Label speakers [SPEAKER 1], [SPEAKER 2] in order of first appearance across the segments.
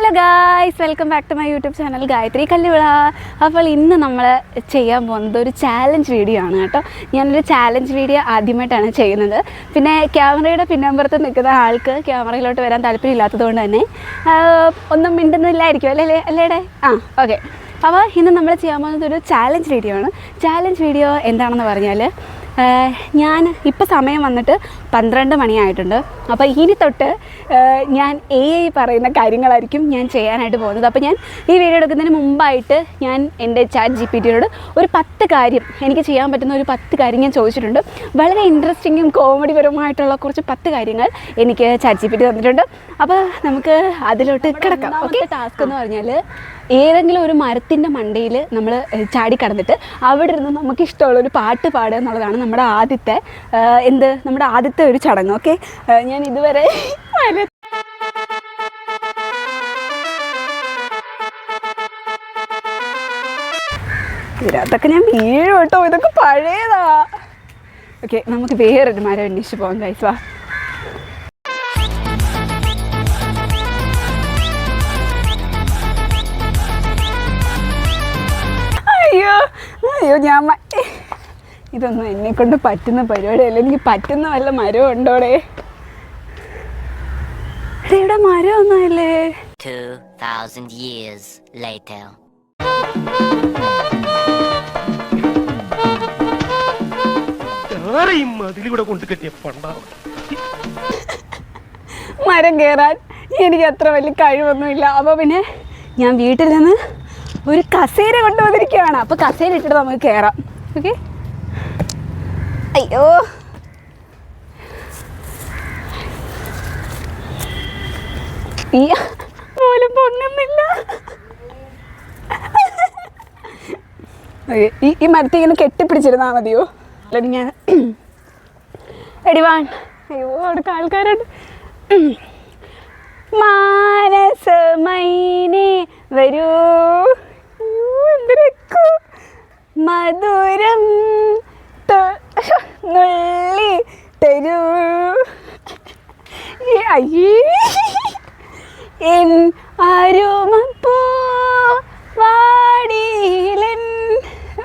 [SPEAKER 1] Hello guys welcome back to my YouTube channel Gayathri Kalluvila അപ്പോൾ ഇന്ന് നമ്മൾ ചെയ്യാൻ പോകുന്നത് ഒരു ചാലഞ്ച് വീഡിയോ ആണ് കേട്ടോ. ഞാനൊരു ചാലഞ്ച് വീഡിയോ ആദ്യമായിട്ടാണ് ചെയ്യുന്നത്. പിന്നെ ക്യാമറയുടെ പിന്നമ്പുറത്ത് നിൽക്കുന്ന ആൾക്ക് ക്യാമറയിലോട്ട് വരാൻ താല്പര്യമില്ലാത്തത് കൊണ്ട് തന്നെ ഒന്നും മിണ്ടുന്നില്ലായിരിക്കും അല്ലേ അല്ലേ അല്ലേടെ ആ ഓക്കെ അപ്പോൾ ഇന്ന് നമ്മൾ ചെയ്യാൻ പോകുന്നത് ഒരു ചാലഞ്ച് വീഡിയോ ആണ്. ചാലഞ്ച് വീഡിയോ എന്താണെന്ന് പറഞ്ഞാൽ ഞാൻ ഇപ്പോൾ സമയം വന്നിട്ട് പന്ത്രണ്ട് മണിയായിട്ടുണ്ട്. അപ്പോൾ ഇനി തൊട്ട് ഞാൻ എ ഐ പറയുന്ന കാര്യങ്ങളായിരിക്കും ഞാൻ ചെയ്യാനായിട്ട് പോകുന്നത്. അപ്പോൾ ഞാൻ ഈ വീഡിയോ എടുക്കുന്നതിന് മുമ്പായിട്ട് ഞാൻ എന്റെ ചാറ്റ് ജി പി ടിയോട് ഒരു പത്ത് കാര്യം എനിക്ക് ചെയ്യാൻ പറ്റുന്ന ഒരു പത്ത് കാര്യം ഞാൻ ചോദിച്ചിട്ടുണ്ട്. വളരെ ഇൻട്രസ്റ്റിങ്ങും കോമഡി പരമായിട്ടുള്ള കുറച്ച് പത്ത് കാര്യങ്ങൾ എനിക്ക് ചാറ്റ് ജി പി ടി തന്നിട്ടുണ്ട്. അപ്പോൾ നമുക്ക് അതിലോട്ട് കിടക്കാം. ഓക്കെ ടാസ്ക് എന്ന് പറഞ്ഞാൽ ഏതെങ്കിലും ഒരു മരത്തിന്റെ മണ്ടയിൽ നമ്മൾ ചാടി കടന്നിട്ട് അവിടെ ഇരുന്ന് നമുക്ക് ഇഷ്ടമുള്ള ഒരു പാട്ട് പാടുക എന്നുള്ളതാണ് നമ്മുടെ ആദ്യത്തെ എന്ത്? നമ്മുടെ ആദ്യത്തെ ഒരു ചടങ്ങ് ഓക്കെ? ഞാൻ ഇതുവരെ ഇതിനകത്തൊക്കെ ഞാൻ വീഴും കേട്ടോ. ഇതൊക്കെ പഴയതാ. ഓക്കെ നമുക്ക് വേറൊരു മരം അന്വേഷിച്ച് പോകാം ഗൈസ് വാ. അയ്യോ ഞാൻ ഇതൊന്നും എന്നെ കൊണ്ട് പറ്റുന്ന പരിപാടിയല്ല. എനിക്ക് പറ്റുന്ന വല്ല മരം ഉണ്ടോടെ? ഇവിടെ മരം ഒന്നുമല്ലേ
[SPEAKER 2] 2,000 years later.
[SPEAKER 3] ആരെയും മതിലൂടെ കൊണ്ട് കെട്ടിയ പണ്ടാവും
[SPEAKER 1] മരം കയറാൻ എനിക്ക് അത്ര വലിയ കഴിവൊന്നുമില്ല. അപ്പോൾ പിന്നെ ഞാൻ വീട്ടിൽ നിന്ന് ഒരു കസേര കൊണ്ടുവന്നിരിക്കുകയാണ് അപ്പോൾ കസേര ഇട്ടിട്ട് നമുക്ക് കയറാം ഓക്കെ അയ്യോ. പോലും പൊങ്ങുന്നില്ല. ഈ ഈ മരത്തെ ഇങ്ങനെ കെട്ടിപ്പിടിച്ചിരുന്നാൽ മതിയോ? അല്ലെങ്കിൽ ഞാൻ അയ്യോ അവിടെ ആൾക്കാരുണ്ട്. മാനസമൈനെ വരൂ. മധുരം നുള്ളി തരൂ. എൻ അരുമപ്പൂ വാടിയിലൻ.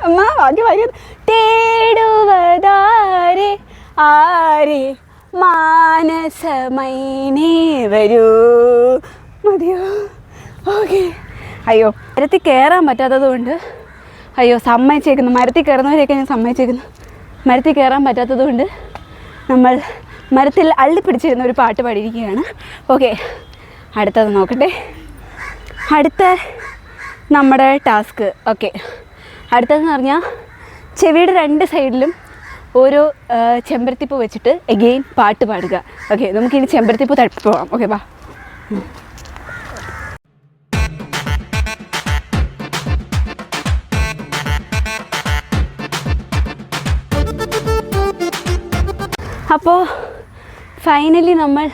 [SPEAKER 1] അമ്മ ബാക്കി വായിക്കും തേടുവതാരെ ആരെ മാനസമൈനേ വരൂ. മതിയോ? ഓക്കെ. അയ്യോ മരത്തിൽ കയറാൻ പറ്റാത്തത് കൊണ്ട് അയ്യോ സമ്മതിച്ചേക്കുന്നു. മരത്തിൽ കയറുന്നവരെയൊക്കെ ഞാൻ സമ്മതിച്ചേക്കുന്നു. മരത്തിൽ കയറാൻ പറ്റാത്തത് കൊണ്ട് നമ്മൾ മരത്തിൽ അള്ളിപ്പിടിച്ചിരുന്ന ഒരു പാട്ട് പാടിയിരിക്കുകയാണ്. ഓക്കെ അടുത്തത് നോക്കട്ടെ. അടുത്ത നമ്മുടെ ടാസ്ക്. ഓക്കെ അടുത്തതെന്ന് പറഞ്ഞാൽ ചെവിയുടെ രണ്ട് സൈഡിലും ഓരോ ചെമ്പരത്തിപ്പൂ വെച്ചിട്ട് എഗെയിൻ പാട്ട് പാടുക. ഓക്കെ നമുക്കിനി ചെമ്പരത്തിപ്പൂ തട്ടി പോകാം ഓക്കെ ബാ അപ്പോൾ ഫൈനലി നമ്മൾ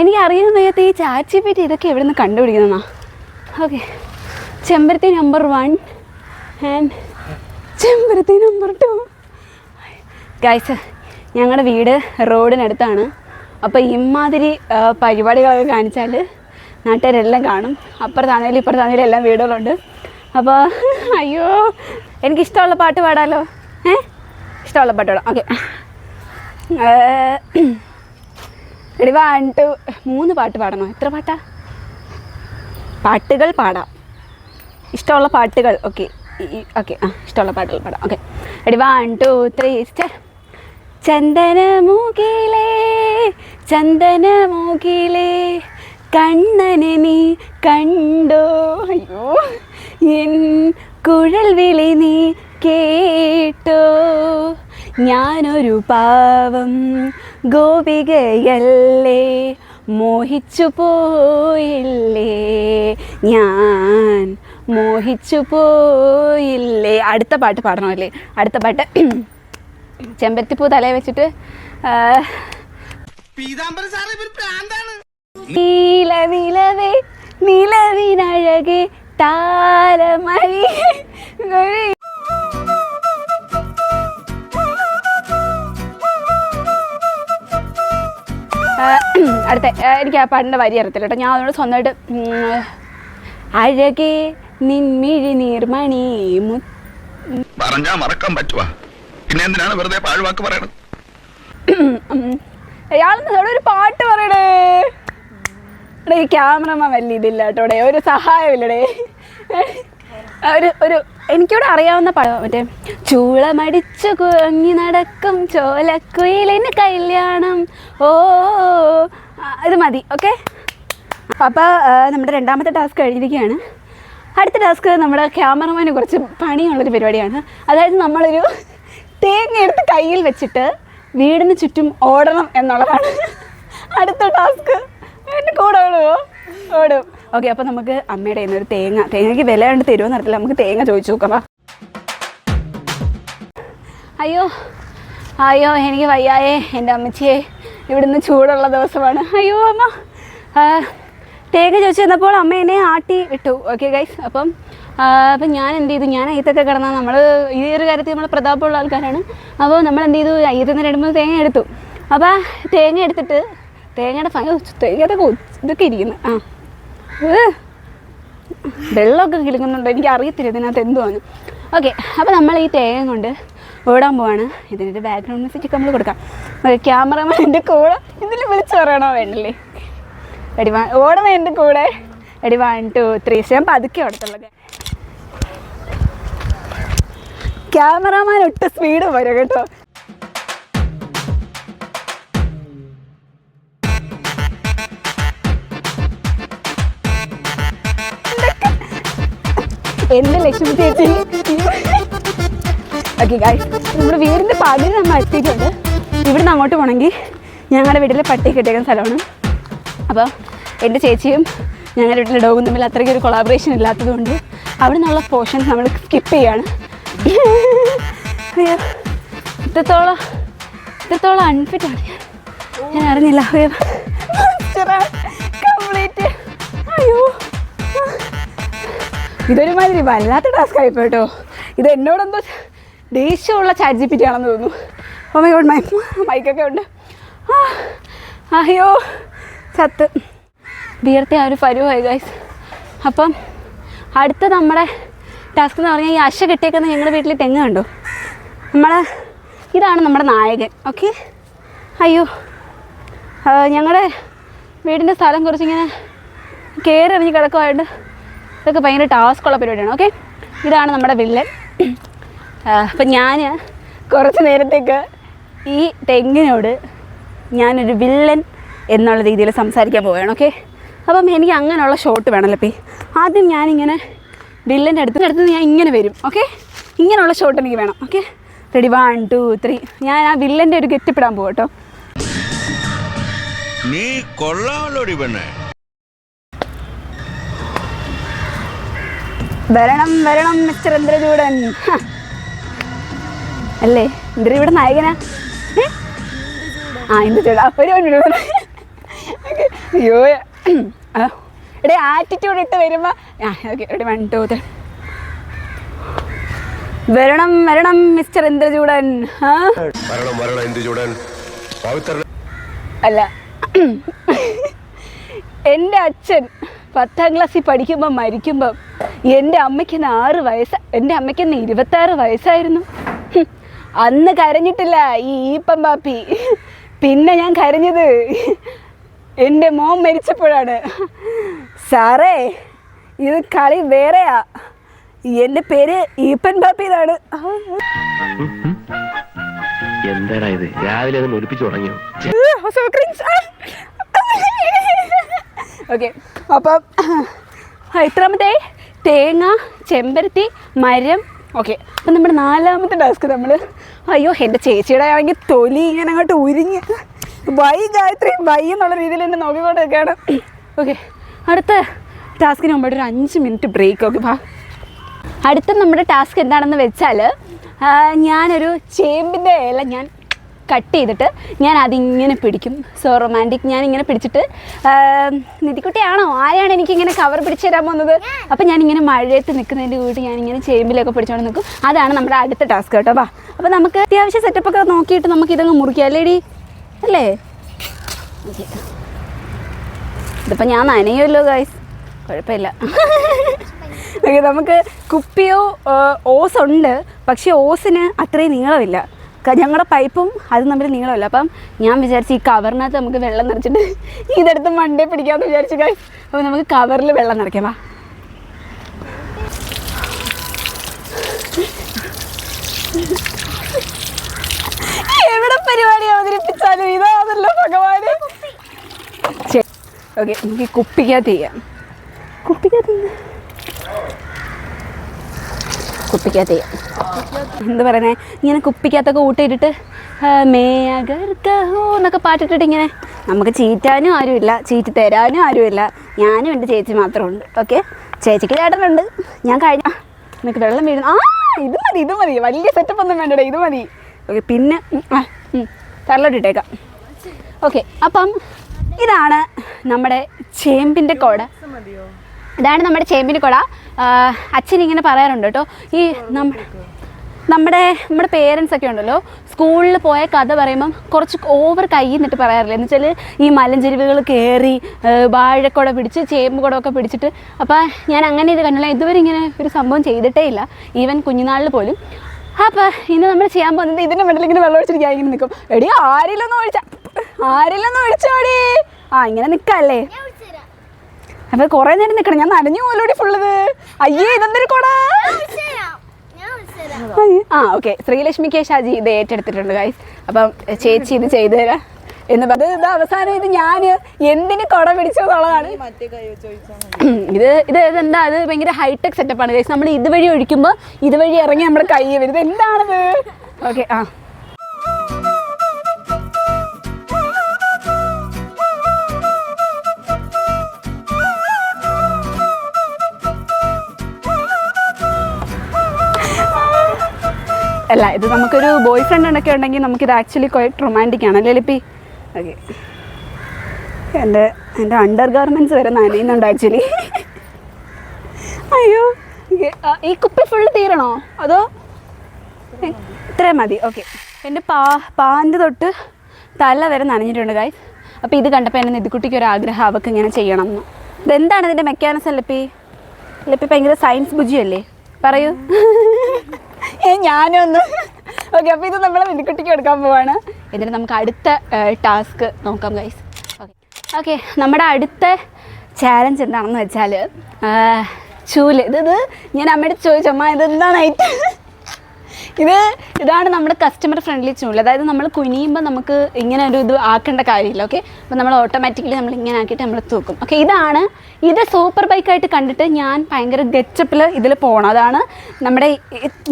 [SPEAKER 1] എനിക്ക് അറിയാൻ വയ്യാത്ത ഈ ചാച്ചി പറ്റി ഇതൊക്കെ എവിടെ നിന്ന് കണ്ടുപിടിക്കുന്നതാ? ഓക്കെ ചെമ്പരത്തി നമ്പർ വൺ ആൻഡ് ചെമ്പരത്തി നമ്പർ ടു ഗൈസ് ഞങ്ങളുടെ വീട് റോഡിനടുത്താണ്. അപ്പോൾ ഇമാതിരി പരിപാടികളൊക്കെ കാണിച്ചാൽ നാട്ടുകാരെല്ലാം കാണും. അപ്പുറത്താണേലും ഇപ്പുറത്താണേലും എല്ലാം വീടുകളുണ്ട്. അപ്പോൾ അയ്യോ എനിക്കിഷ്ടമുള്ള പാട്ട് പാടാമല്ലോ ഏ? ഇഷ്ടമുള്ള പാട്ട് പാടാം. ഓക്കെ എടി വൺ ടു മൂന്ന് പാട്ട് പാടണോ? എത്ര പാട്ടാ? പാട്ടുകൾ പാടാം. ഇഷ്ടമുള്ള പാട്ടുകൾ ഓക്കെ ഓക്കെ ആ ഇഷ്ടമുള്ള പാട്ടുകൾ പാടാം ഓക്കെ എടി വൺ ടു ത്രീ സ്റ്റാർ ചന്ദനമുകിലേ ചന്ദനമുകിലേ കണ്ണനെ നീ കണ്ടോ? അയ്യോ എൻ കുഴൽ വിളി നീ കേട്ടോ? ഞാനൊരു പാവം ഗോപികയല്ലേ മോഹിച്ചു പോയില്ലേ? ഞാൻ മോഹിച്ചു പോയില്ലേ? അടുത്ത പാട്ട് പാടണമല്ലേ? അടുത്ത പാട്ട് ചെമ്പരത്തിപ്പൂ തല വെച്ചിട്ട് നിലവിലവേ നിലവിനഴകെ താരമഴി അടുത്ത എനിക്ക് ആ പാട്ടിന്റെ വരി അറിയത്തില്ല കേട്ടോ. ഞാൻ അതുകൊണ്ട് സ്വന്തമായിട്ട് അഴകേ നിൻമിഴി നീർമണി
[SPEAKER 4] പറഞ്ഞാ മറക്കാൻ പറ്റുവാ. പിന്നെ എന്തിനാണ് വെറുതെ പാഴ്വാക്ക് പറയണത്?
[SPEAKER 1] അയാളെന്ന് ഇവിടെ ഒരു പാട്ട് പറയണേ? ഇവിടെ ഈ ക്യാമറമാൻ വലിയ ഇതില്ല കേട്ടോടെ ഒരു ഒരു സഹായമില്ലടേ. ഒരു ഒരു എനിക്കിവിടെ അറിയാവുന്ന പഴം മറ്റേ ചൂളമടിച്ചു കുഴങ്ങി നടക്കും ചോലക്കുയിലിന് കല്യാണം. ഓ ഇത് മതി ഓക്കെ? അപ്പോൾ നമ്മുടെ രണ്ടാമത്തെ ടാസ്ക് കഴിഞ്ഞിരിക്കുകയാണ്. അടുത്ത ടാസ്ക് നമ്മുടെ ക്യാമറമാന് കുറച്ച് പണിയുള്ളൊരു പരിപാടിയാണ്. അതായത് നമ്മളൊരു തേങ്ങ എടുത്ത് കയ്യിൽ വെച്ചിട്ട് വീടിന് ചുറ്റും ഓടണം എന്നുള്ളതാണ് അടുത്ത ടാസ്ക്. എന്റെ കൂടെ ഓടുമോ ഓടും. ഓക്കെ അപ്പോൾ നമുക്ക് അമ്മയുടെ ഒരു തേങ്ങ. തേങ്ങയ്ക്ക് വില കണ്ട് തരുമോ അറിയത്തില്ല. നമുക്ക് തേങ്ങ ചോദിച്ചു നോക്കാം അയ്യോ അയ്യോ എനിക്ക് വയ്യായേ. എന്റെ അമ്മച്ചിയെ ഇവിടുന്ന് ചൂടുള്ള ദിവസമാണ്. അയ്യോ അമ്മ. തേങ്ങ ചോദിച്ചു തന്നപ്പോൾ അമ്മ എന്നെ ആട്ടി ഇട്ടു ഓക്കെ ഗൈസ് അപ്പം അപ്പം ഞാൻ എന്ത് ചെയ്തു? ഞാൻ അയ്യത്തൊക്കെ കിടന്നാൽ നമ്മൾ ഈ ഒരു കാര്യത്തിൽ നമ്മൾ പ്രതാപമുള്ള ആൾക്കാരാണ്. അപ്പോൾ നമ്മൾ എന്ത് ചെയ്തു? അയ്യത്തിൽ നിന്ന് രണ്ട് മൂന്ന് തേങ്ങ എടുത്തു. അപ്പോൾ തേങ്ങ എടുത്തിട്ട് തേങ്ങയുടെ ഫൈ തേങ്ങയുടെ കൊ- ഇതൊക്കെ ഇരിക്കുന്നു. ആ. വെള്ളമൊക്കെ കിളുങ്ങുന്നുണ്ട് എനിക്ക് അറിയത്തില്ല ഇതിനകത്ത് എന്തുവാണ് ഓക്കെ അപ്പോൾ നമ്മൾ ഈ തേങ്ങ കൊണ്ട് ഓടാൻ പോവാണ്. ഇതിനൊരു ബാക്ക്ഗ്രൗണ്ട് മ്യൂസിക് നമ്മൾ കൊടുക്കാം. ക്യാമറമാൻ എന്റെ കൂടെ ഇതിൽ വിളിച്ചു പറയണോ വേണ്ടല്ലേ? എടി വാ ഓടണ എന്റെ കൂടെ? എടി വൺ ടു ത്രീ ഞാൻ പതുക്കെ ഓടത്തുള്ളത് ക്യാമറമാൻ ഒട്ടും സ്പീഡ് വരും കേട്ടോ. എന്റെ ലക്ഷ്മി ചേച്ചി. ഓക്കെ ഗായ്സ് നമ്മുടെ വീടിന്റെ പകുതി നമ്മൾ എത്തിയിട്ടുണ്ട്. ഇവിടുന്ന് അങ്ങോട്ട് പോകണമെങ്കിൽ ഞങ്ങളുടെ വീട്ടിലെ പട്ടി കെട്ടിയേക്കുന്ന സ്ഥലമാണ്. അപ്പോൾ എന്റെ ചേച്ചിയും ഞങ്ങളുടെ വീട്ടിലെ ഡോഗും തമ്മിൽ അത്രയ്ക്ക് ഒരു കൊളാബറേഷൻ ഇല്ലാത്തതുകൊണ്ട് അവിടെ നിന്നുള്ള പോർഷൻസ് നമ്മൾ സ്കിപ്പ് ചെയ്യാണ് അയ്യോ ഇത്രത്തോളം ഇത്രത്തോളം അൺഫിറ്റാണ് ഞാൻ. അറിഞ്ഞില്ല. കംപ്ലീറ്റ് അയ്യോ. ഇതൊരു മാതിരി വല്ലാത്ത ടാസ്ക് ആയിപ്പോ കേട്ടോ ഇത് എന്നോടെന്തോ ദേഷ്യമുള്ള ചാറ്റ് ജി പി ടി ആണെന്ന് തോന്നുന്നു. ഓ മൈ ഗോഡ് മൈ മൈക്കൊക്കെ ഉണ്ട്. അയ്യോ ചത്ത്. വിയർത്തി ആ ഒരു പരുവായി ഗൈസ് അപ്പം അടുത്ത നമ്മുടെ ടാസ്ക് എന്ന് പറഞ്ഞാൽ ഈ അശ കിട്ടിയേക്കുന്ന ഞങ്ങളുടെ വീട്ടിൽ തെങ്ങ് കണ്ടോ? നമ്മൾ ഇതാണ് നമ്മുടെ നായകൻ ഓക്കെ അയ്യോ. ഞങ്ങളുടെ വീടിന്റെ സ്ഥലം കുറച്ചിങ്ങനെ കയറി ഇറങ്ങി കിടക്കുമായിട്ട് ഇതൊക്കെ ഭയങ്കര ടാസ്ക്കുള്ള പരിപാടിയാണ് ഓക്കെ ഇതാണ് നമ്മുടെ വില്ലൻ. അപ്പം ഞാൻ കുറച്ച് നേരത്തേക്ക് ഈ തെങ്ങിനോട് ഞാനൊരു വില്ലൻ എന്നുള്ള രീതിയിൽ സംസാരിക്കാൻ പോവുകയാണ് ഓക്കെ അപ്പം എനിക്ക് അങ്ങനെയുള്ള ഷോട്ട് വേണമല്ലോ പേ ആദ്യം ഞാനിങ്ങനെ വില്ലന്റെ അടുത്ത് അടുത്ത് ഞാൻ ഇങ്ങനെ വരും ഓക്കെ ഇങ്ങനെയുള്ള ഷോട്ട് എനിക്ക് വേണം okay ready one two three ഞാൻ ആ വില്ലന്റെ ഒരു കെറ്റിപ്പെടാൻ പോകും കേട്ടോ.
[SPEAKER 4] നീ കൊള്ളാമല്ലോടി പെണ്ണേ.
[SPEAKER 1] വരണം വരണം മിസ്റ്റർ ഇന്ദ്രചൂടൻ അല്ലേ? ഇന്ദ്ര ഇവിടെ നായകനാ ആ ഇന്ദ്രചൂടാ ഒരു മിനിറ്റ് അയ്യോ ഇവിടെ ആറ്റിറ്റ്യൂഡ് ഇട്ട് വരുമ്പോ ആ ഓക്കെ ഇവിടെ വൺ ടു ത്രീ വരണം വരണം മിസ്റ്റർ ഇന്ദ്രചൂടൻ അല്ല. എന്റെ അച്ഛൻ പത്താം ക്ലാസ്സിൽ പഠിക്കുമ്പോൾ മരിക്കുമ്പം എന്റെ അമ്മയ്ക്ക് ആറ് വയസ്സ് എന്റെ അമ്മയ്ക്ക് ഇന്ന് ഇരുപത്താറ് വയസ്സായിരുന്നു. അന്ന് കരഞ്ഞിട്ടില്ല ഈ ഈപ്പം പാപ്പി. പിന്നെ ഞാൻ കരഞ്ഞത് എന്റെ മോൻ മരിച്ചപ്പോഴാണ്. സാറേ ഇത് കളി വേറെയാ. എന്റെ പേര് ഈപ്പൻ പാപ്പി എന്നാണ്
[SPEAKER 5] എന്താടാ ഇത്? രാവിലെ അത് ഒലിപ്പിച്ചു തുടങ്ങിയോ?
[SPEAKER 1] ഓക്കെ. അപ്പം എത്രാമത്തെ? തേങ്ങ ചെമ്പരത്തി മരം. ഓക്കെ അപ്പം നമ്മുടെ നാലാമത്തെ ടാസ്ക് നമ്മൾ അയ്യോ എന്റെ ചേച്ചിയുടെ ആണെങ്കിൽ തൊലി ഇങ്ങനെ അങ്ങോട്ട് ഉരിഞ്ഞ് വൈ ഗായത്രി വൈ എന്നുള്ള രീതിയിൽ എന്നെ നോക്കിക്കൊണ്ട് നിൽക്കുകയാണ് ഓക്കെ അടുത്ത ടാസ്കിന് മുമ്പായിട്ട് ഒരു അഞ്ച് മിനിറ്റ് ബ്രേക്ക് ഓക്കെ വാ. അടുത്ത നമ്മുടെ ടാസ്ക് എന്താണെന്ന് വെച്ചാൽ ഞാനൊരു ചേമ്പിന്റെ ഇല ഞാൻ കട്ട് ചെയ്തിട്ട് ഞാൻ അതിങ്ങനെ പിടിക്കും. സോ റൊമാന്റിക് ഞാൻ ഇങ്ങനെ പിടിച്ചിട്ട് നിധിക്കുട്ടിയാണോ? ആരെയാണ് എനിക്കിങ്ങനെ കവർ പിടിച്ചു തരാൻ പോകുന്നത്? അപ്പം ഞാനിങ്ങനെ മഴയത്ത് നിൽക്കുന്നതിന്റെ കൂടി ഞാനിങ്ങനെ ചേമ്പിലൊക്കെ പിടിച്ചോണ്ട് നിൽക്കും അതാണ് നമ്മുടെ അടുത്ത ടാസ്ക് കേട്ടോ വാ. അപ്പോൾ നമുക്ക് അത്യാവശ്യം സെറ്റപ്പൊക്കെ നോക്കിയിട്ട് നമുക്ക് ഇതങ്ങ് മുറിക്കാം അല്ലേടി? അല്ലേ? ഇതിപ്പോൾ ഞാൻ നനയുമല്ലോ ഗൈസ് കുഴപ്പമില്ല. നമുക്ക് കുപ്പിയോ ഓസ് ഉണ്ട്. പക്ഷേ ഓസിന് അത്രയും നീളമില്ല. ഞങ്ങളുടെ പൈപ്പും അത് തമ്മിൽ നീളമില്ല. അപ്പം ഞാൻ വിചാരിച്ചു ഈ കവറിനകത്ത് നമുക്ക് വെള്ളം നിറച്ചിട്ട് ഇതെടുത്ത് മണ്ടേ പിടിക്കാമെന്ന് വിചാരിച്ചു ഗൈസ് അപ്പോൾ നമുക്ക് കവറിൽ വെള്ളം നിറയ്ക്കാം വാ. എവിടെ പരിപാടി അവതരിപ്പിച്ചാലും ഇതാണല്ലോ ഭഗവാന്. ഓക്കെ നമുക്ക് കുപ്പിക്കാത്ത കുപ്പിക്കകത്ത് ചെയ്യാം. കുപ്പിക്കകത്ത് എന്ത്? കുപ്പിക്കകത്ത്. ചെയ്യാം എന്താ പറയുന്നത് ഇങ്ങനെ കുപ്പിക്കകത്തൊക്കെ ഊട്ടിയിട്ടിട്ട് ആ, മേ അഗർ കഹോ എന്നൊക്കെ പാട്ടിട്ടിട്ട് ഇങ്ങനെ നമുക്ക് ചീറ്റാനും ആരുമില്ല ചീറ്റ് തരാനും ആരുമില്ല. ഞാനും എന്റെ ചേച്ചി മാത്രമേ ഉണ്ട് ഓക്കെ? ചേച്ചിക്ക് ചേട്ടനുണ്ട്. ഞാൻ കഴിഞ്ഞ നിനക്ക് വെള്ളം വീഴുന്നു. ആ ഇത് മതി ഇത് മതി. വലിയ സെറ്റപ്പ് ഒന്നും വേണ്ടടേ ഇത് മതി. ഓക്കെ പിന്നെ ആ, ഓക്കെ അപ്പം ഇതാണ് നമ്മുടെ ചേമ്പിന്റെ കോട. ഇതാണ് നമ്മുടെ ചേമ്പിന്റെ കുട. അച്ഛൻ ഇങ്ങനെ പറയാറുണ്ട് കേട്ടോ. ഈ നമ്മുടെ നമ്മുടെ നമ്മുടെ പേരൻസ് ഒക്കെ ഉണ്ടല്ലോ സ്കൂളിൽ പോയ കഥ പറയുമ്പം കുറച്ച് ഓവർ കൈ നിന്നിട്ട് പറയാറില്ല? എന്ന് വെച്ചാൽ ഈ മലഞ്ചെരുവുകൾ കയറി വാഴക്കുട പിടിച്ച് ചേമ്പ് കുടമൊക്കെ പിടിച്ചിട്ട്. അപ്പോൾ ഞാൻ അങ്ങനെ ഇത് കണ്ടില്ല. ഇതുവരെ ഇങ്ങനെ ഒരു സംഭവം ചെയ്തിട്ടേ ഇല്ല. ഈവൻ കുഞ്ഞുനാളിൽ പോലും. അപ്പോൾ ഇന്ന് നമ്മൾ ചെയ്യാൻ പോകുന്നത് ഇതിന്റെ മണ്ടയിൽ ഇങ്ങനെ വെള്ളം ഒഴിച്ചിട്ട് ഞാൻ ഇങ്ങനെ നിൽക്കും എടി ആരിലൊന്നും ഒഴിച്ചാ ആരിലൊന്നും ഒഴിച്ചോടി. ആ ഇങ്ങനെ നിൽക്കല്ലേ അപ്പൊ കൊറേ നേരം നിക്കണം. ഞാൻ നനഞ്ഞു പോലോടി ഫുള്ളത് അയ്യേ ഇതെന്തൊരു കൊടാ. ആ ഓക്കെ. ശ്രീലക്ഷ്മി കെ ഷാജി ഇത് ഏറ്റെടുത്തിട്ടുണ്ട് ഗൈസ് അപ്പം ചേച്ചി ഇത് ചെയ്തു തരാം എന്ന് പറഞ്ഞത് ഇത് അവസാനം ഇത് ഞാൻ എന്തിന് കൊട പിടിച്ചതാണ് ഇത് ഇത് എന്താ അത് ഭയങ്കര ഹൈടെക് സെറ്റപ്പാണ് ഗൈസ് നമ്മൾ ഇതുവഴി ഒഴിക്കുമ്പോൾ ഇതുവഴി ഇറങ്ങി നമ്മുടെ കൈ വരും ഇത് എന്താണത് ഓക്കെ ആ. അല്ല ഇത് നമുക്കൊരു ബോയ് ഫ്രണ്ട് ഒക്കെ ഉണ്ടെങ്കിൽ നമുക്കിത് ആക്ച്വലി ക്വൈറ്റ് റൊമാന്റിക് ആണ്. അല്ലേ ലിപ്പി? ഓക്കെ എന്റെ എന്റെ അണ്ടർ ഗാർമെന്റ്സ് വരെ നനയുന്നുണ്ട് ആക്ച്വലി അയ്യോ ഈ കുപ്പി ഫുള്ള് തീരണോ? അതോ? ഇത്രയും മതി. ഓക്കെ എന്റെ പാ പാന്റെ തൊട്ട് തല വരെ നനഞ്ഞിട്ടുണ്ട് ഗായ് അപ്പോൾ ഇത് കണ്ടപ്പോൾ എന്റെ നിധിക്കുട്ടിക്ക് ഒരു ആഗ്രഹം അവൾക്ക് ഇങ്ങനെ ചെയ്യണം എന്ന്. ഇതെന്താണ് ഇതിന്റെ മെക്കാനിസം ലിപ്പി? ലിപ്പി ഭയങ്കര സയൻസ് ബുജിയല്ലേ പറയൂ. ഞാനൊന്ന്. ഓക്കെ അപ്പോൾ ഇത് നമ്മൾ മിനിക്കുട്ടിക്ക് കൊടുക്കാൻ പോവാണ്. എന്നിട്ട് നമുക്ക് അടുത്ത ടാസ്ക് നോക്കാം ഗൈസ് ഓക്കെ ഓക്കെ നമ്മുടെ അടുത്ത ചാലഞ്ച് എന്താണെന്ന് വെച്ചാൽ ചൂൽ. ഇത് ഞാൻ അമ്മയുടെ ചോദിച്ചമ്മ ഇതെന്താണ് ഐറ്റം ഇത് ഇതാണ് നമ്മുടെ കസ്റ്റമർ ഫ്രണ്ട്ലി ചൂൽ അതായത് നമ്മൾ കുനിയുമ്പോൾ നമുക്ക് ഇങ്ങനെ ഒരു ഇത് ആക്കേണ്ട കാര്യമില്ല ഓക്കെ അപ്പോൾ നമ്മൾ ഓട്ടോമാറ്റിക്കലി നമ്മൾ ഇങ്ങനെ ആക്കിയിട്ട് നമ്മൾ തൂക്കും. ഓക്കെ ഇതാണ് ഇത് സൂപ്പർ ബൈക്കായിട്ട് കണ്ടിട്ട് ഞാൻ ഭയങ്കര ഗച്ചപ്പിൽ ഇതിൽ പോകണം അതാണ് നമ്മുടെ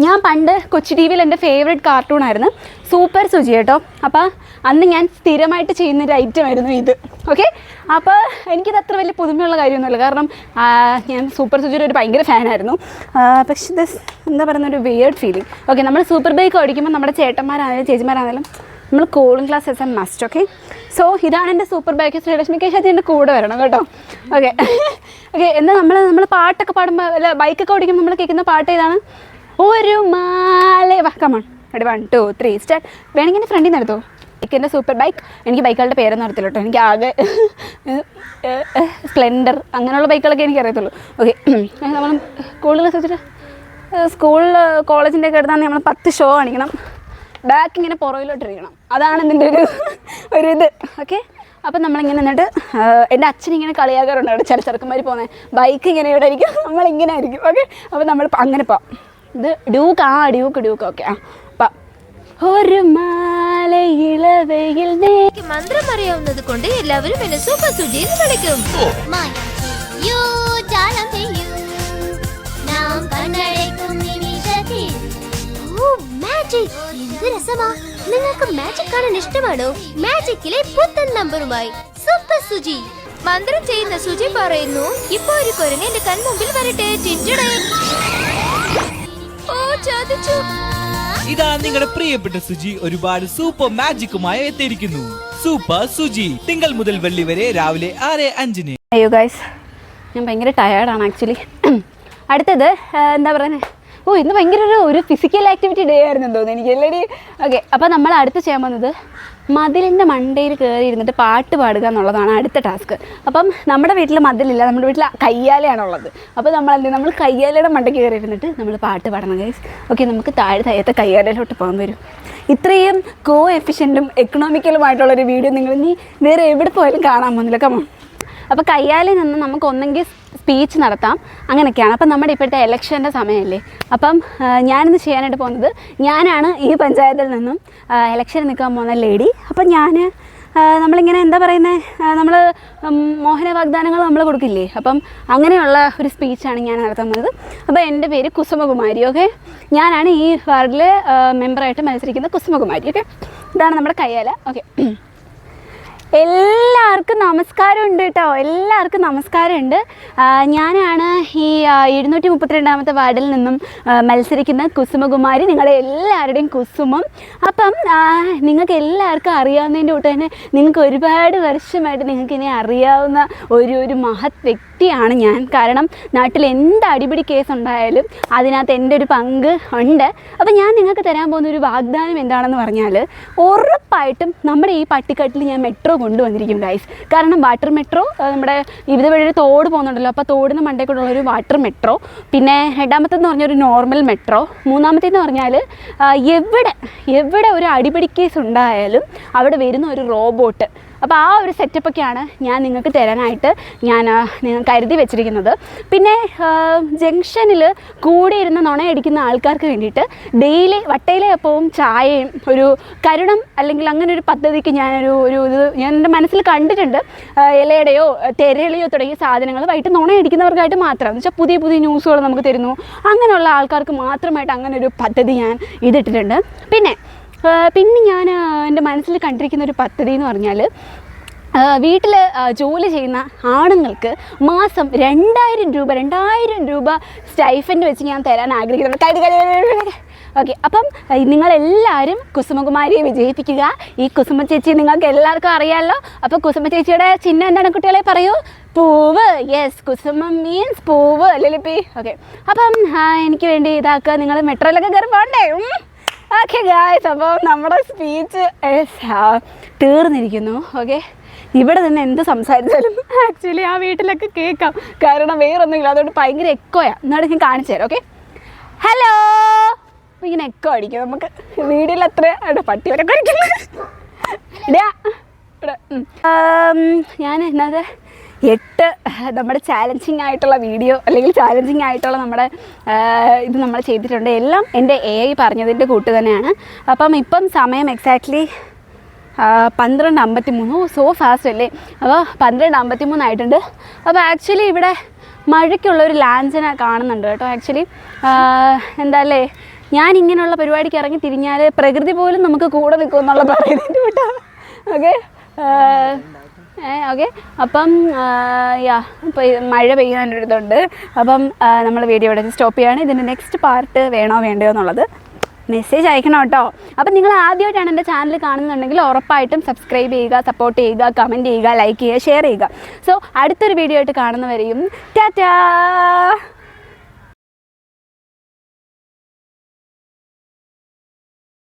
[SPEAKER 1] ഞാൻ പണ്ട് കൊച്ചി ടി വിയിൽ എന്റെ ഫേവറേറ്റ് കാർട്ടൂൺ ആയിരുന്നു. സൂപ്പർ സുജി കേട്ടോ. അപ്പോൾ അന്ന് ഞാൻ സ്ഥിരമായിട്ട് ചെയ്യുന്ന ഒരു ഐറ്റം ആയിരുന്നു ഇത്. ഓക്കെ അപ്പോൾ എനിക്കിത് അത്ര വലിയ പുതുമയുള്ള കാര്യമൊന്നുമില്ല. കാരണം ഞാൻ സൂപ്പർ സുജിയുടെ ഒരു ഭയങ്കര ഫാനായിരുന്നു പക്ഷേ ഇത് എന്താ പറയുന്ന ഒരു വിയേർഡ് ഫീലിംഗ് ഓക്കെ നമ്മൾ സൂപ്പർ ബൈക്ക് ഓടിക്കുമ്പോൾ നമ്മുടെ ചേട്ടന്മാരാണെങ്കിലും ചേച്ചിമാരാണെങ്കിലും നമ്മൾ cooling glass S M must okay so ഇതാണ് എന്റെ സൂപ്പർ ബൈക്ക് ശ്രീലക്ഷ്മി കേശാജി എന്റെ കൂടെ വരണം കേട്ടോ. ഓക്കെ ഓക്കെ എന്നാൽ നമ്മൾ നമ്മൾ പാട്ടൊക്കെ പാടുമ്പോൾ അല്ല ബൈക്കൊക്കെ ഓടിക്കുമ്പോൾ നമ്മൾ കേൾക്കുന്ന പാട്ട് ഏതാണ്? ഒരു മാലേ വാ അവിടെ വൺ ടു ത്രീ സ്റ്റാർട്ട് വേണമെങ്കിൽ എന്റെ ഫ്രണ്ടിൽ നിന്ന് എടുത്തോ എനിക്ക് എന്റെ സൂപ്പർ ബൈക്ക് എനിക്ക് ബൈക്കുകളുടെ പേരൊന്നും അറിയത്തില്ല കേട്ടോ. എനിക്ക് ആകെ സ്പ്ലെൻഡർ അങ്ങനെയുള്ള ബൈക്കുകളൊക്കെ എനിക്ക് അറിയത്തുള്ളൂ. ഓക്കെ നമ്മൾ സ്കൂളിൽ വെച്ചിട്ട് സ്കൂളിൽ കോളേജിന്റെ ഒക്കെ എടുത്താൽ നമ്മൾ പത്ത് ഷോ കാണിക്കണം. ബാക്ക് ഇങ്ങനെ പുറകിലോട്ടിരിക്കണം അതാണ് എന്റെ ഒരു ഒരു ഇത്. ഓക്കെ അപ്പം നമ്മളിങ്ങനെ നിന്നിട്ട് എന്റെ അച്ഛൻ ഇങ്ങനെ കളിയാക്കാറുണ്ട് അവിടെ ചില ചെറുക്കന്മാർ പോകുന്നത് ബൈക്ക് ഇങ്ങനെ ഇവിടെ ആയിരിക്കും നമ്മളിങ്ങനെ ആയിരിക്കും. ഓക്കെ അപ്പോൾ നമ്മൾ അങ്ങനെ പോവാം. ഇത് ഡ്യൂക്ക് ആ ഡ്യൂക്ക് ഡ്യൂക്ക് ഓക്കെ ആ. ഒരു മാലയിളവയിൽ
[SPEAKER 6] എനിക്ക് മന്ത്രം അറിയാവുന്നത് കൊണ്ട് എല്ലാവരും എന്നെ സൂപ്പർ സുജി എന്ന് വിളിക്കും. നിങ്ങൾക്ക് മാജിക് കാണാൻ ഇഷ്ടമാണോ? മാജിക്കിലെ പുത്തൻ നമ്പറുമായി സൂപ്പർ സുജി മന്ത്രം ചെയ്യുന്ന സുജി പറയുന്നു ഇപ്പൊ ഒരു കുരങ്ങ് എന്റെ കൺമുമ്പിൽ വരട്ടെ ചിഞ്ചടേ ഓ ചതിച്ചു
[SPEAKER 7] ഇതാ നിങ്ങളുടെ പ്രിയപ്പെട്ട സുജി ഒരുപാട് സൂപ്പർ മാജിക്കുമായി എത്തിയിരിക്കുന്നു. സൂപ്പർ സുജി തിങ്കൾ മുതൽ വെള്ളി വരെ രാവിലെ ആറ് അഞ്ചിന്.
[SPEAKER 1] അയ്യോ ഗൈസ് ഞാൻ ഭയങ്കര ടയേർഡാണ് ആക്ച്വലി അടുത്തത് എന്താ പറയുന്നത് ഓ ഇന്ന് ഭയങ്കര ഒരു ഒരു ഫിസിക്കൽ ആക്ടിവിറ്റി ഡേ ആയിരുന്നു തോന്നുന്നു എനിക്ക്. അല്ലേടി ഓക്കെ അപ്പോൾ നമ്മൾ അടുത്ത് ചെയ്യാൻ പോകുന്നത് മതിലിന്റെ മണ്ടയിൽ കയറി ഇരുന്നിട്ട് പാട്ട് പാടുക എന്നുള്ളതാണ് അടുത്ത ടാസ്ക് അപ്പം നമ്മുടെ വീട്ടിൽ മതിലില്ല നമ്മുടെ വീട്ടിൽ കയ്യാലയാണുള്ളത് അപ്പോൾ നമ്മൾ എന്ത് നമ്മൾ കയ്യാലയുടെ മണ്ടയ്ക്ക് കയറി ഇരുന്നിട്ട് നമ്മൾ പാട്ട് പാടണം ഗൈസ് ഓക്കെ നമുക്ക് താഴെ താഴത്തെ കയ്യാലയിലോട്ട് പോകാൻ വരും. ഇത്രയും കോ എഫിഷ്യന്റും എക്കണോമിക്കലുമായിട്ടുള്ളൊരു വീഡിയോ നിങ്ങൾ ഇനി വേറെ എവിടെ പോയാലും കാണാൻ പോകുന്നില്ല. കമോ അപ്പോൾ കയ്യാലിൽ നിന്ന് നമുക്ക് ഒന്നെങ്കിൽ സ്പീച്ച് നടത്താം. അങ്ങനെയൊക്കെയാണ്. അപ്പം നമ്മുടെ ഇപ്പോഴത്തെ ഇലക്ഷന്റെ സമയമല്ലേ? അപ്പം ഞാനിന്ന് ചെയ്യാനായിട്ട് പോകുന്നത് ഞാനാണ് ഈ പഞ്ചായത്തിൽ നിന്നും ഇലക്ഷൻ നിൽക്കാൻ പോകുന്ന ലേഡി അപ്പം ഞാൻ നമ്മളിങ്ങനെ എന്താ പറയുന്നത് നമ്മൾ മോഹന വാഗ്ദാനങ്ങൾ നമ്മൾ കൊടുക്കില്ലേ? അപ്പം അങ്ങനെയുള്ള ഒരു സ്പീച്ചാണ് ഞാൻ നടത്താൻ പോകുന്നത്. അപ്പോൾ എന്റെ പേര് കുസുമകുമാരി ഓക്കെ ഞാനാണ് ഈ വാർഡിൽ മെമ്പറായിട്ട് മത്സരിക്കുന്ന കുസുമകുമാരി ഓക്കെ ഇതാണ് നമ്മുടെ കയ്യാല ഓക്കെ എല്ലാവർക്കും നമസ്കാരമുണ്ട് കേട്ടോ. എല്ലാവർക്കും നമസ്കാരമുണ്ട്. ഞാനാണ് ഈ എഴുന്നൂറ്റി മുപ്പത്തിരണ്ടാമത്തെ വാർഡിൽ നിന്നും മത്സരിക്കുന്ന കുസുമകുമാരി. നിങ്ങളെ എല്ലാവരുടെയും കുസുമം. അപ്പം നിങ്ങൾക്ക് എല്ലാവർക്കും അറിയാവുന്നതിന്റെ കൂട്ട് തന്നെ നിങ്ങൾക്ക് ഒരുപാട് വർഷമായിട്ട് നിങ്ങൾക്ക് ഇനി അറിയാവുന്ന ഒരു ഒരു മഹത് വ്യക്തിയാണ് ഞാൻ. കാരണം നാട്ടിൽ എന്ത് അടിപിടി കേസ് ഉണ്ടായാലും അതിനകത്ത് എന്റെ ഒരു പങ്ക് ഉണ്ട്. അപ്പോൾ ഞാൻ നിങ്ങൾക്ക് തരാൻ പോകുന്ന ഒരു വാഗ്ദാനം എന്താണെന്ന് പറഞ്ഞാൽ ഉറപ്പായിട്ടും നമ്മുടെ ഈ പട്ടിക്കാട്ടിൽ ഞാൻ മെട്രോ കൊണ്ടുവന്നിരിക്കും ഗൈസ് കാരണം വാട്ടർ മെട്രോ നമ്മുടെ വിവിധ ഒരു തോട് പോകുന്നുണ്ടല്ലോ. അപ്പോൾ തോടിന് മണ്ടേ കൂടെ ഒരു വാട്ടർ മെട്രോ പിന്നെ രണ്ടാമത്തേന്ന് പറഞ്ഞൊരു നോർമൽ മെട്രോ മൂന്നാമത്തേന്ന് പറഞ്ഞാൽ എവിടെ എവിടെ ഒരു അടിപിടി കേസ് ഉണ്ടായാലും അവിടെ വരുന്ന ഒരു റോബോട്ട് അപ്പോൾ ആ ഒരു സെറ്റപ്പൊക്കെയാണ് ഞാൻ നിങ്ങൾക്ക് തരാനായിട്ട് ഞാൻ കരുതി വെച്ചിരിക്കുന്നത്. പിന്നെ ജംഗ്ഷനിൽ കൂടെ ഇരുന്ന് നുണയടിക്കുന്ന ആൾക്കാർക്ക് വേണ്ടിയിട്ട് ഡെയിലി വട്ടയിലപ്പവും ചായയും ഒരു കരുണം അല്ലെങ്കിൽ അങ്ങനെ ഒരു പദ്ധതിക്ക് ഞാനൊരു ഒരു ഇത് ഞാൻ എന്റെ മനസ്സിൽ കണ്ടിട്ടുണ്ട്. ഇലയുടെയോ തെരളിയോ തുടങ്ങിയ സാധനങ്ങൾ വൈകിട്ട് നുണയടിക്കുന്നവർക്കായിട്ട് മാത്രം. എന്ന് വെച്ചാൽ പുതിയ പുതിയ ന്യൂസുകൾ നമുക്ക് തരുന്നു. അങ്ങനെയുള്ള ആൾക്കാർക്ക് മാത്രമായിട്ട് അങ്ങനെ ഒരു പദ്ധതി ഞാൻ ഇതിട്ടിട്ടുണ്ട്. പിന്നെ പിന്നെ ഞാൻ എന്റെ മനസ്സിൽ കണ്ടിരിക്കുന്ന ഒരു പദ്ധതി എന്ന് പറഞ്ഞാൽ വീട്ടിൽ ജോലി ചെയ്യുന്ന ആണുങ്ങൾക്ക് മാസം രണ്ടായിരം രൂപ രണ്ടായിരം രൂപ സ്റ്റൈഫൻഡ് വെച്ച് ഞാൻ തരാൻ ആഗ്രഹിക്കുന്നുണ്ട് ഓക്കെ അപ്പം നിങ്ങളെല്ലാവരും കുസുമകുമാരിയെ വിജയിപ്പിക്കുക. ഈ കുസുമ ചേച്ചി നിങ്ങൾക്ക് എല്ലാവർക്കും അറിയാമല്ലോ അപ്പോൾ കുസുമ ചേച്ചിയുടെ ചിഹ്നം എന്താണ് കുട്ടികളെ പറയൂ? പൂവ്. യെസ് കുസുമം മീൻസ് പൂവ് അല്ലേ ലിപ്പി? ഓക്കെ അപ്പം എനിക്ക് വേണ്ടി ഇതാക്കുക. നിങ്ങൾ മെട്രോയിലൊക്കെ കയറി പോകണ്ടേ. ഓക്കെ ഗായ്സ് അപ്പോൾ നമ്മുടെ സ്പീച്ച് തീർന്നിരിക്കുന്നു. ഓക്കെ ഇവിടെ നിന്ന് എന്ത് സംസാരിച്ചാലും ആക്ച്വലി ആ വീട്ടിലൊക്കെ കേൾക്കാം. കാരണം വേറൊന്നുമില്ല. അതുകൊണ്ട് ഭയങ്കര എക്കോയാ എന്നാണ് ഞാൻ കാണിച്ചു തരാം ഓക്കെ ഹലോ ഇങ്ങനെ എക്കോ അടിക്കും. നമുക്ക് വീഡിയോയിൽ അത്ര അവിടെ പട്ടി വരെ കഴിക്കുന്നു ഞാൻ എന്നത് എട്ട് നമ്മുടെ ചാലഞ്ചിങ് ആയിട്ടുള്ള വീഡിയോ അല്ലെങ്കിൽ ചാലഞ്ചിങ് ആയിട്ടുള്ള നമ്മുടെ ഇത് നമ്മൾ ചെയ്തിട്ടുണ്ട്. എല്ലാം എന്റെ എ ഐ പറഞ്ഞതിന്റെ കൂട്ട് തന്നെയാണ്. അപ്പം ഇപ്പം സമയം എക്സാക്ട്ലി പന്ത്രണ്ട് അമ്പത്തി മൂന്ന് ഓ സോ ഫാസ്റ്റ് അല്ലേ? അപ്പോൾ പന്ത്രണ്ട് അമ്പത്തി മൂന്നായിട്ടുണ്ട് അപ്പോൾ ആക്ച്വലി ഇവിടെ മഴയ്ക്കുള്ള ഒരു ലാഞ്ചന കാണുന്നുണ്ട് കേട്ടോ. ആക്ച്വലി എന്താ അല്ലേ ഞാൻ ഇങ്ങനെയുള്ള പരിപാടിക്ക് ഇറങ്ങി തിരിഞ്ഞാൽ പ്രകൃതി പോലും നമുക്ക് കൂടെ നിൽക്കുമെന്നുള്ള പറയുന്നതിന്റെ കേട്ടോ ഓക്കെ ഓക്കെ. അപ്പം യാ ഇപ്പോൾ മഴ പെയ്യാനൊരിതുണ്ട് അപ്പം നമ്മൾ വീഡിയോ ഇവിടെ സ്റ്റോപ്പ് ചെയ്യാണ്. ഇതിന്റെ നെക്സ്റ്റ് പാർട്ട് വേണോ വേണ്ടയോ എന്നുള്ളത് മെസ്സേജ് അയക്കണം കേട്ടോ. അപ്പം നിങ്ങൾ ആദ്യമായിട്ടാണ് എന്റെ ചാനൽ കാണുന്നുണ്ടെങ്കിൽ ഉറപ്പായിട്ടും സബ്സ്ക്രൈബ് ചെയ്യുക സപ്പോർട്ട് ചെയ്യുക കമന്റ് ചെയ്യുക ലൈക്ക് ചെയ്യുക ഷെയർ ചെയ്യുക. സോ അടുത്തൊരു വീഡിയോ ആയിട്ട് കാണുന്നവരെയും ടാറ്റാ!